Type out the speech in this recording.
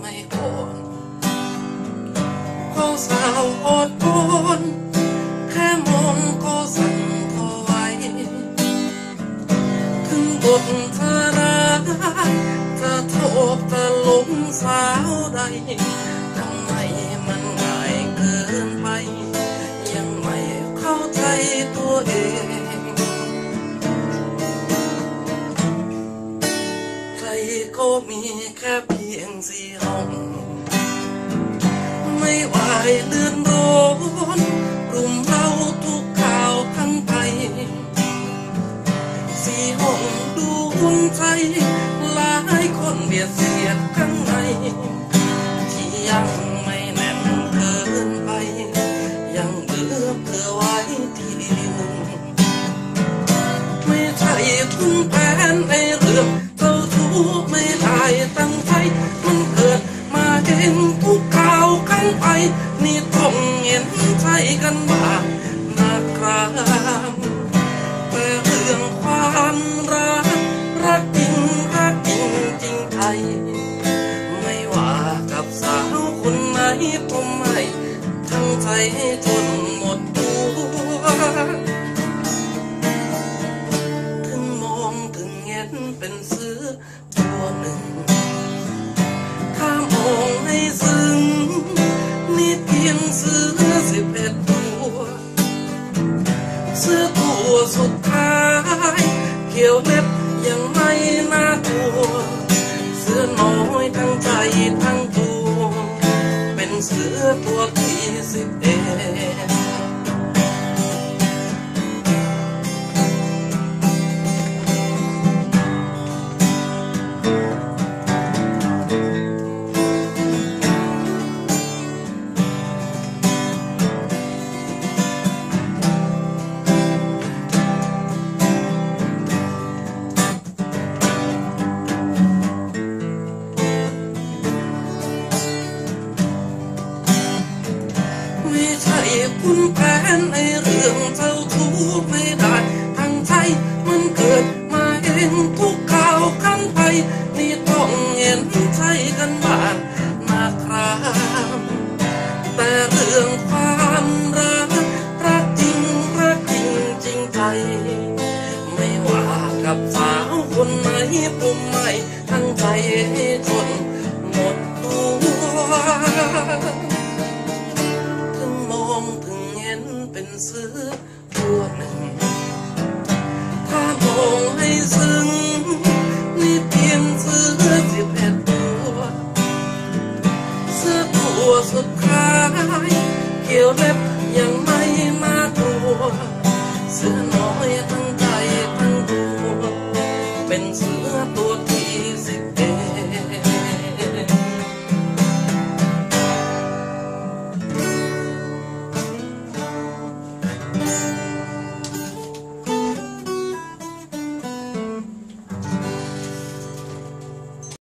ไม่อ่อนก็สาวอดทนแค่มองก็สั่นทไหวถึงบทเธอรักจะโทษจะหลงสาวใดทำไมมันง่ายเกินไป ยังไม่เข้าใจตัวเอง ก็มีแค่เพียงสี่ห้อง ไม่ไหวเลื่อนร้อนรุมเราทุกข่าวทั้งไปสี่ห้องดูอุ่นใจหลายคนเบียดเสียดข้างใน ที่ยังไม่แน่นเกินไป ยังเหลือเธอไว้ที่หนึ่งไม่ใช่คุณแผนใน ไป นี่ต้องเห็นใจกันบ้างนะครับแต่เรื่องความรัก รักจริงรักจริงจริงใจไม่ว่ากับสาวคนไหนผมไม่ทั้งใจให้ทนหมดตัวถึงมองถึงเห็นเป็นเสือตัวหนึ่งถ้ามองให้ซึ้ง เสือตัวสุดท้ายเขียวเล็บยังไม่น่ากลัวเสื้อน้อยทั้งใจทั้งตัว เป็นเสื้อตัวที่สิบเอ็ ไม่ใช่คุณแผนในเรื่องเจ้าชู้ไม่ได้ทั้งใจมันเกิดมาเองทุกข่าวข้างไปนี่ต้องเห็นใจกันบ้างนะครับแต่เรื่องความรักรักจริงรักจริงจริงใจ ไม่ว่ากับสาวคนไหนผมไม่ทั้งใจให้ทนหมดตัว ซึ้งนี่เพียงเสือสิบเอ็ดตัวเสื้อตัวสุดคล้ายเขียวเล็บยังไม่มากลัวเสื้อน้อยทั้งใจทั้งตัวเป็นเสื้อตัวที่สิบ